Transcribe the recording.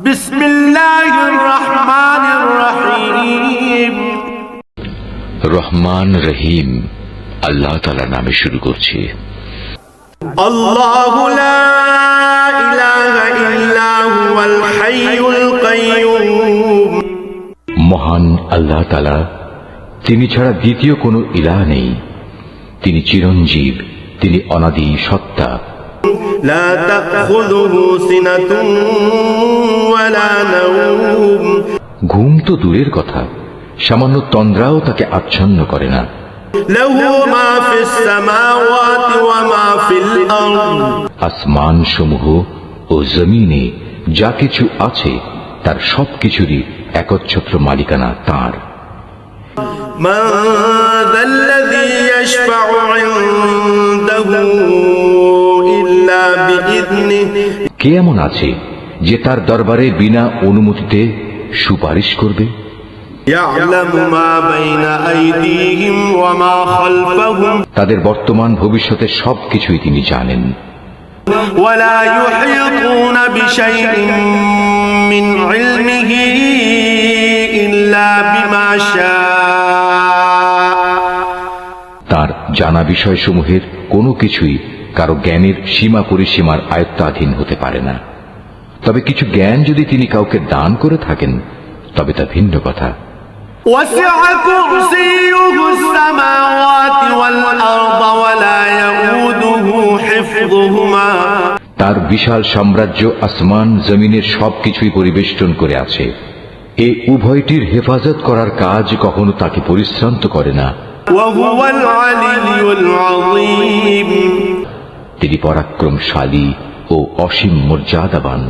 بسم الله الرحمن الرحيم রহমান রহিম আল্লাহ তালা নামে শুরু করছি الله لا إله إلا هو الحي القيوم মহান আল্লাহ তালা তিনি ছাড়া দ্বিতীয় কোনো ইলাহ নেই তিনি চিরঞ্জীব তিনি অনাদি সত্তা لا تأخذه سنة ولا نوم ঘুম তো দূরের কথা সামান্য তন্দ্রাও তাকে আচ্ছন্ন করে না। আসমান সমূহ ও জমিনে যা কিছু আছে তার সব কিছুরই একচ্ছত্র মালিকানা তাঁর। কে এমন আছে যে তার দরবারে বিনা অনুমতিতে সুপারিশ করবে? তাদের বর্তমান ভবিষ্যতে সব কিছুই তিনি জানেন। তার জানা বিষয়সমূহের কোনো কিছুই কারও জ্ঞানের সীমা পরিসীমার আয়ত্তাধীন হতে পারে না। তবে কিছু জ্ঞান যদি তিনি কাউকে দান করে থাকেন তবে তা ভিন্ন কথা। তার বিশাল সাম্রাজ্য আসমান জমিনের সব কিছুই পরিবেষ্টন করে আছে। এ উভয়টির হেফাজত করার কাজ কখনো তাকে পরিশ্রান্ত করে না। তিনি পরাক্রমশালী ও অসীম মর্যাদাবান।